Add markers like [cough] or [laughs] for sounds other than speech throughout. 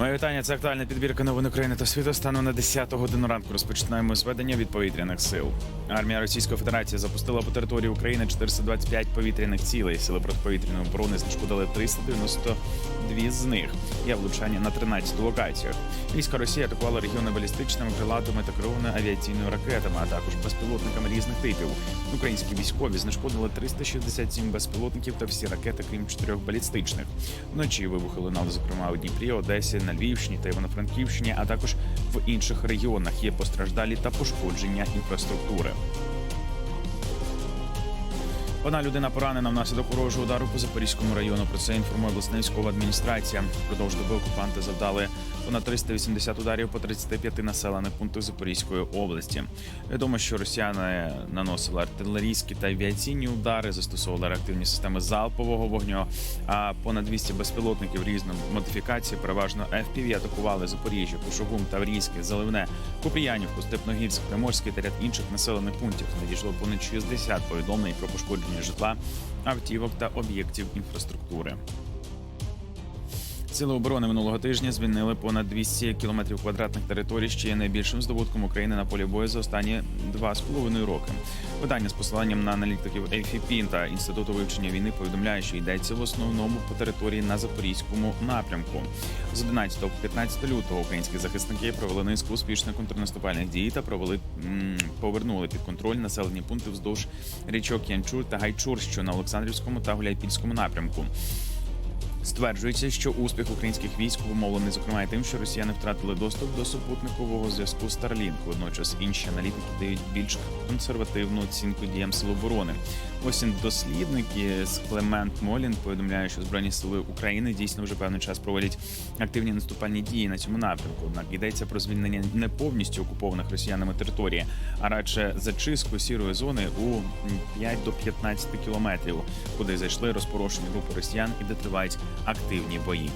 Моє вітання. Це актуальна підбірка новин України та світу. Стану на 10 годину ранку. Розпочинаємо зведення від повітряних сил. Армія Російської Федерації запустила по території України 425 повітряних цілей. Сили протиповітряної оборони знешкодили 392 з них. Є влучання на 13 локаціях. Війська Росії атакували регіони балістичними крилатими та керованими авіаційними ракетами, а також безпілотниками різних типів. Українські військові знешкодили 367 безпілотників та всі ракети, крім чотирьох балістичних. Вночі вибухи лунали, зокрема у Дніпрі, Одесі, на Львівщині та Івано-Франківщині, а також в інших регіонах є постраждалі та пошкодження інфраструктури. Одна людина поранена внаслідок ворожого удару по Запорізькому району. Про це інформує обласна військова адміністрація. Впродовж доби окупанти завдали понад 380 ударів по 35 населених пунктах Запорізької області. Відомо, що росіяни наносили артилерійські та авіаційні удари, застосовували реактивні системи залпового вогню. А понад 200 безпілотників різної модифікації, переважно FPV, атакували Запоріжжя, Кушугум, Таврійське, Заливне, Купіянівку, Степногірськ, Приморський та ряд інших населених пунктів. Надійшло понад 60 повідомлень про пошкодження житла, автівок та об'єктів інфраструктури. Сили оборони минулого тижня звільнили понад 200 кілометрів квадратних територій, що є найбільшим здобутком України на полі бою за останні два з половиною роки. Видання з посиланням на аналітиків AFP та інституту вивчення війни повідомляє, що йдеться в основному по території на запорізькому напрямку. З 11 по 15 лютого українські захисники провели низку успішних контрнаступальних дій та провели м, повернули під контроль населені пункти вздовж річок Янчур та Гайчур, що на Олександрівському та Гуляйпільському напрямку. Стверджується, що успіх українських військ обумовлений, зокрема, і тим, що росіяни втратили доступ до супутникового зв'язку Starlink. Водночас інші аналітики дають більш консервативну оцінку діям сил оборони. Ось він дослідники з Клемент Молін повідомляє, що збройні сили України дійсно вже певний час проводять активні наступальні дії на цьому напрямку. Однак йдеться про звільнення не повністю окупованих росіянами території, а радше зачистку сірої зони у 5 до 15 кілометрів, куди зайшли розпорошені групи росіян і де тривають активні бої.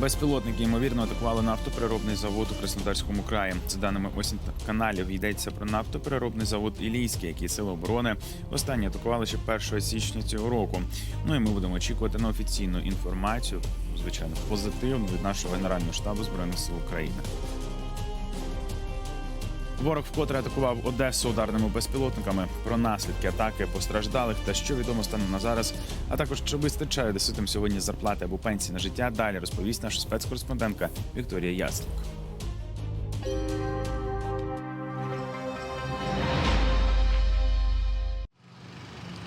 Безпілотники ймовірно атакували нафтопереробний завод у Краснодарському краї. За даними осінь каналів, йдеться про нафтопереробний завод Ілійський, який сили оборони останні атакували ще 1 січня цього року. Ну і ми будемо очікувати на офіційну інформацію, звичайно, позитивну від нашого генерального штабу збройних сил України. Ворог вкотре атакував Одесу ударними безпілотниками. Про наслідки атаки постраждалих та що відомо стане на зараз, а також чи вистачає десятим сьогодні зарплати або пенсії на життя. Далі розповість наша спецкореспондентка Вікторія Ясник.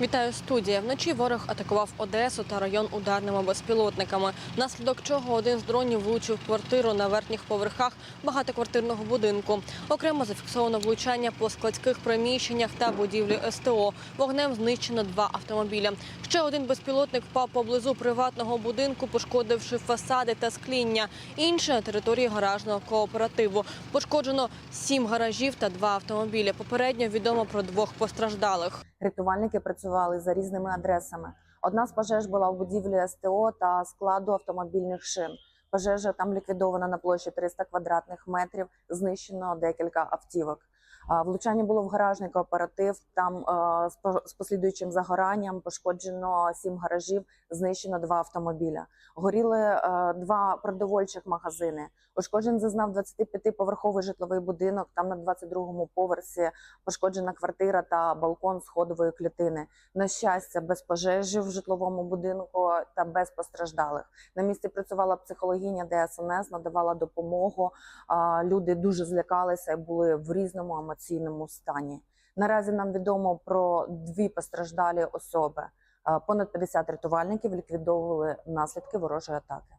Вітаю студія. Вночі ворог атакував Одесу та район ударними безпілотниками, внаслідок чого один з дронів влучив квартиру на верхніх поверхах багатоквартирного будинку. Окремо зафіксовано влучання по складських приміщеннях та будівлі СТО. Вогнем знищено два автомобіля. Ще один безпілотник впав поблизу приватного будинку, пошкодивши фасади та скління. Інше на території гаражного кооперативу. Пошкоджено сім гаражів та два автомобілі. Попередньо відомо про двох постраждалих. Рятувальники працювали за різними адресами. Одна з пожеж була в будівлі СТО та складу автомобільних шин. Пожежа там ліквідована на площі 300 квадратних метрів. Знищено декілька автівок. Влучання було в гаражний кооператив. Там е, з послідуючим загоранням пошкоджено сім гаражів, знищено два автомобіля. Горіли е, два продовольчих магазини. Ушкоджен зазнав 25-поверховий житловий будинок. Там на 22-му поверсі пошкоджена квартира та балкон сходової клітини. На щастя, без пожежі в житловому будинку та без постраждалих. На місці працювала психологиня ДСНС, надавала допомогу. Люди дуже злякалися і були в різному емоційному стані. Наразі нам відомо про дві постраждалі особи. Понад 50 рятувальників ліквідовували наслідки ворожої атаки.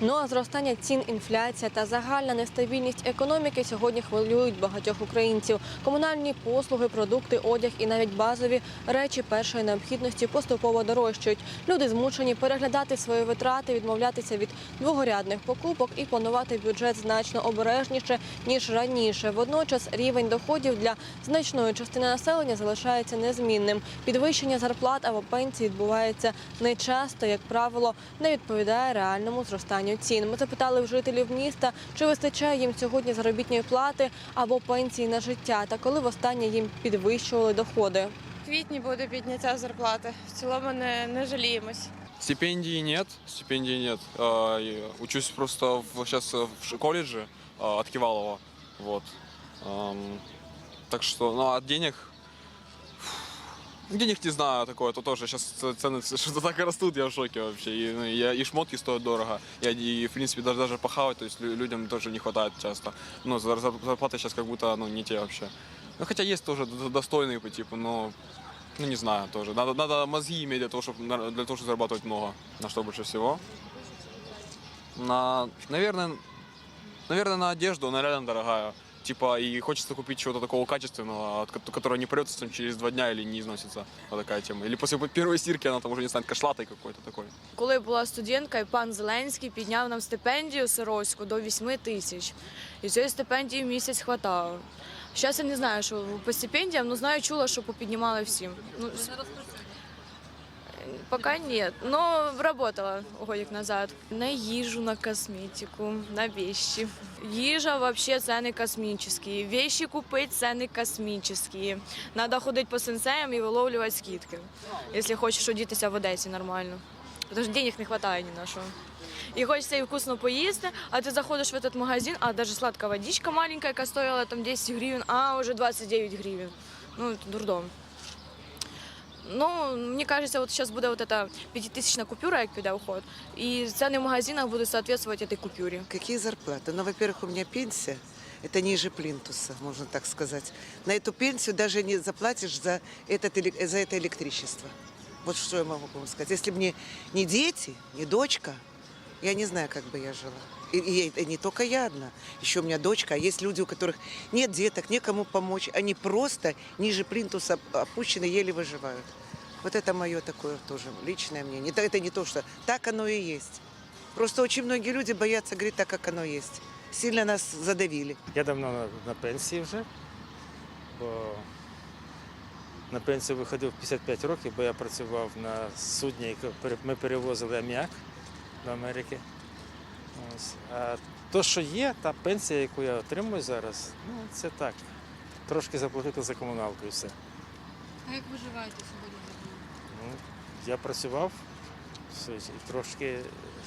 Ну а зростання цін, інфляція та загальна нестабільність економіки сьогодні хвилюють багатьох українців. Комунальні послуги, продукти, одяг і навіть базові речі першої необхідності поступово дорожчають. Люди змушені переглядати свої витрати, відмовлятися від двогорядних покупок і планувати бюджет значно обережніше ніж раніше. Водночас рівень доходів для значної частини населення залишається незмінним. Підвищення зарплат або пенсій відбувається нечасто, як правило, не відповідає реальному зростанню цін. Ми запитали в жителів міста, чи вистачає їм сьогодні заробітної плати або пенсії на життя, та коли востаннє їм підвищували доходи. В квітні буде підняття зарплати. В цілому не, не жаліємось. Стипендии нет, стипендий нет. А, Учусь просто сейчас в ш- колледже а, от Кивалова. Вот. Так что, ну, а денег... Денег не знаю такое, то тоже сейчас цены что-то так и растут, я в шоке вообще. И, ну, я- и шмотки стоят дорого, и, и, в принципе даже, даже похавать, то есть лю- людям тоже не хватает часто. Ну, зар- зар- зарплаты сейчас как будто ну, не те вообще. Ну, хотя есть тоже д- достойные по типу, но ну, не знаю тоже. Надо, надо мозги иметь для того, чтобы, для того, чтобы зарабатывать много. На что больше всего? На, наверное, наверное, на одежду, она реально дорогая. Типа, и хочется купить чего-то такого качественного, от ко- которое не придется там, через два дня или не износится. Вот такая тема. Или после первой стирки она там уже не станет кошлатой какой-то такой. Коли я була студенткою, пан Зеленський підняв нам стипендію сиротську до 8 тисяч. І цієї стипендії в місяць хватало. Зараз я не знаю, що по стипендіям, але знаю, чула, що попіднімали всім. Ну, Пока нет, но работала годик назад. На їжу, на косметику, на вещи. Їжа вообще цены космические. Вещи купить цены космические. Надо ходить по сенсеям і виловлювати скидки, якщо хочеш одітися в Одесі нормально. Тому що денег не вистачає ні на що. І хочеться і вкусно поїсти, а ти заходиш в этот магазин, а даже сладка водичка маленькая, яка стояла там 10 гривен, а уже 29 гривен. Ну, это дурдом. Ну, мені кажется, вот сейчас буде вот эта пятитысячная купюра, як піде уход, і ціни в магазинах будуть соответствовать этой купюре. Какие зарплаты? Ну, во-первых, у меня пенсия. Это ниже плинтуса, можно так сказать. На эту пенсию даже не заплатишь за, этот, эле- за это электричество. Вот что я могу вам сказать. Если бы мне не дети, не дочка, я не знаю, как бы я жила. И, и это не только я одна. Еще у меня дочка, а есть люди, у которых нет деток, некому помочь. Они просто ниже плинтуса опущены, еле выживают. Вот это мое такое тоже личное мнение. Это, это не то, что так оно и есть. Просто очень многие люди боятся говорить так, как оно есть. Сильно нас задавили. Я давно на, на пенсії вже, бо на пенсію виходив в 55 років, бо я працював на судні, яке пере- ми перевозили аміак До Америки. Ось. А то, що є, та пенсія, яку я отримую зараз, ну це так. Трошки заплатити за комуналку і все. А як виживаєте сьогодні? Ну, я працював, і трошки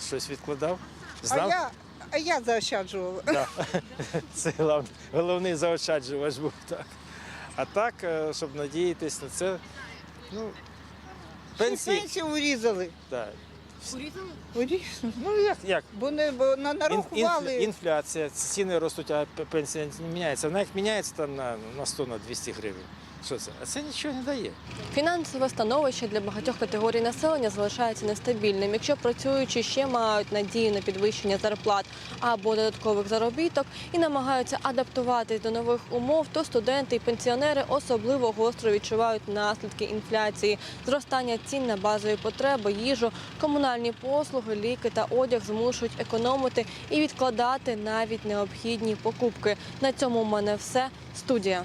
щось відкладав. Знав, А я, а я заощаджувала. Да. [laughs] Це глав- головний заощаджувач був так. А так, е, щоб надіятись на це, ну, Пенсію, пенсії. пенсію урізали. Так. Урізали? Урізали. Ну як, як? Бо не бо на Ін- нарахували. інфля- інфляція, ціни ростуть, а п- пенсія не міняється. Вона як міняється там на, на 100 на 200 гривень. Що це? А це нічого не дає. Фінансове становище для багатьох категорій населення залишається нестабільним. Якщо працюючі ще мають надію на підвищення зарплат або додаткових заробіток і намагаються адаптуватись до нових умов, то студенти і пенсіонери особливо гостро відчувають наслідки інфляції, зростання цін на базові потреби, їжу, комунальні послуги, ліки та одяг змушують економити і відкладати навіть необхідні покупки. На цьому в мене все. Студія.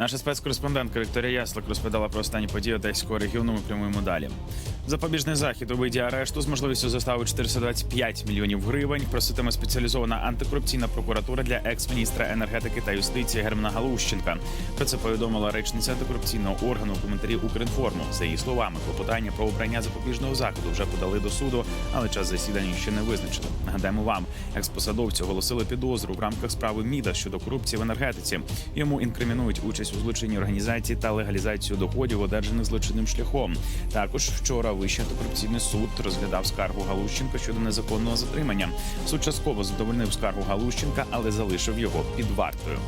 Наша спецкореспондентка Вікторія Яслик розповідала про останні події Одеського регіону. Ми прямуємо далі. Запобіжний захід у виді арешту з можливістю застави 425 мільйонів гривень проситиме спеціалізована антикорупційна прокуратура для екс-міністра енергетики та юстиції Германа Галущенка. Про це повідомила речниця антикорупційного органу у коментарі Укрінформу. За її словами, клопотання про обрання запобіжного заходу вже подали до суду, але час засідання ще не визначено. Нагадаємо вам, екс-посадовці оголосили підозру в рамках справи МІДа щодо корупції в енергетиці. Йому інкримінують участь у злочинній організації та легалізацію доходів, одержаних злочинним шляхом. Також вчора Вищий антикорупційний суд розглядав скаргу Галущенка щодо незаконного затримання. Суд частково задовольнив скаргу Галущенка, але залишив його під вартою.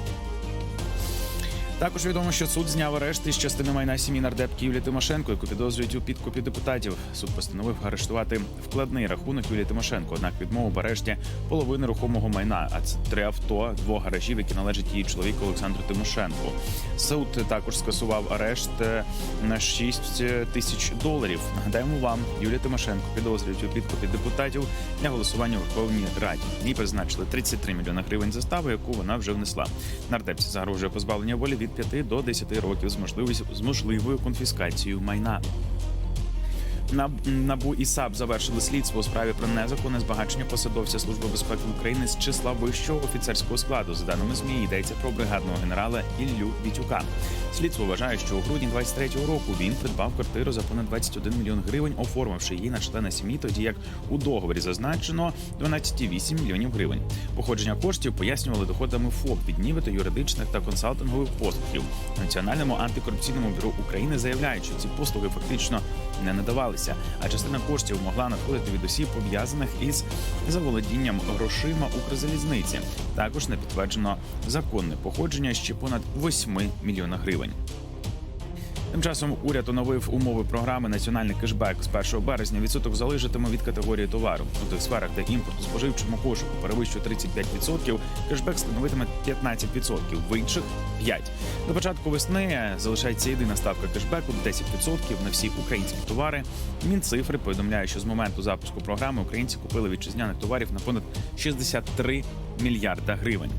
Також відомо, що суд зняв арешт із частини майна сім'ї нардепки Юлії Тимошенко, яку підозрюють у підкупі депутатів. Суд постановив арештувати вкладний рахунок Юлії Тимошенко. Однак відмовив арешті половини рухомого майна, а це три авто, двох гаражів, які належать її чоловіку Олександру Тимошенку. Суд також скасував арешт е, на 6 тисяч доларів. Нагадаємо вам, Юлія Тимошенко підозрюють у підкупі депутатів для голосування у Верховній Раді. Їй призначили 33 мільйони гривень застави, яку вона вже внесла. Нардепці загрожує позбавлення волі від 5 до 10 років з можливістю з можливою конфіскацією майна. На набу і САП завершили слідство у справі про незаконне збагачення посадовця служби безпеки України з числа вищого офіцерського складу. За даними змі йдеться про бригадного генерала Іллю Вітюка. Слідство вважає, що у грудні 23-го року він придбав квартиру за понад 21 мільйон гривень, оформивши її на члена сім'ї, тоді як у договорі зазначено 12,8 мільйонів гривень. Походження коштів пояснювали доходами ФОП від нібито юридичних та консалтингових послугів. Національному антикорупційному бюро України заявляють, що ці послуги фактично не надавалися, а частина коштів могла надходити від осіб пов'язаних із заволодінням грошима Укрзалізниці. Також не підтверджено законне походження ще понад 8 мільйона гривень. Тим часом уряд оновив умови програми Національний кешбек з 1 березня. Відсоток залежатиме від категорії товару. У тих сферах, де імпорт у споживчому кошику перевищує 35%, кешбек становитиме 15%, в інших 5%. До початку весни залишається єдина ставка кешбеку 10% на всі українські товари. Мінцифри повідомляє, що з моменту запуску програми українці купили вітчизняних товарів на понад 63 мільярда гривень.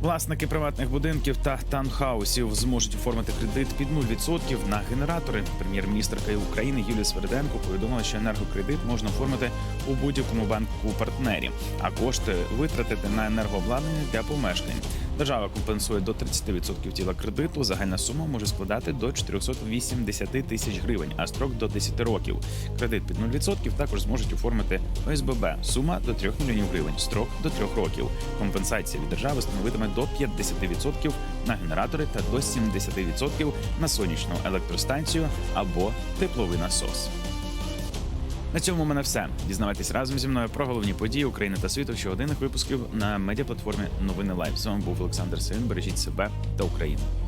Власники приватних будинків та таунхаусів зможуть оформити кредит під 0% на генератори. Прем'єр-міністрка України Юлія Сверденко повідомила, що енергокредит можна оформити у будь-якому банку партнері, а кошти витратити на енергообладнання для помешкань. Держава компенсує до 30% тіла кредиту. Загальна сума може складати до 480 тисяч гривень, а строк до 10 років. Кредит під 0% також зможуть оформити ОСББ. Сума до 3 мільйонів гривень, строк до 3 років. Компенсація від держави становитиме до 50% на генератори та до 70% на сонячну електростанцію або тепловий насос. На цьому в мене все. Дізнавайтесь разом зі мною про головні події України та світу щогодинних випусків на медіаплатформі Новини Лайв. З вами був Олександр Син. Бережіть себе та Україну.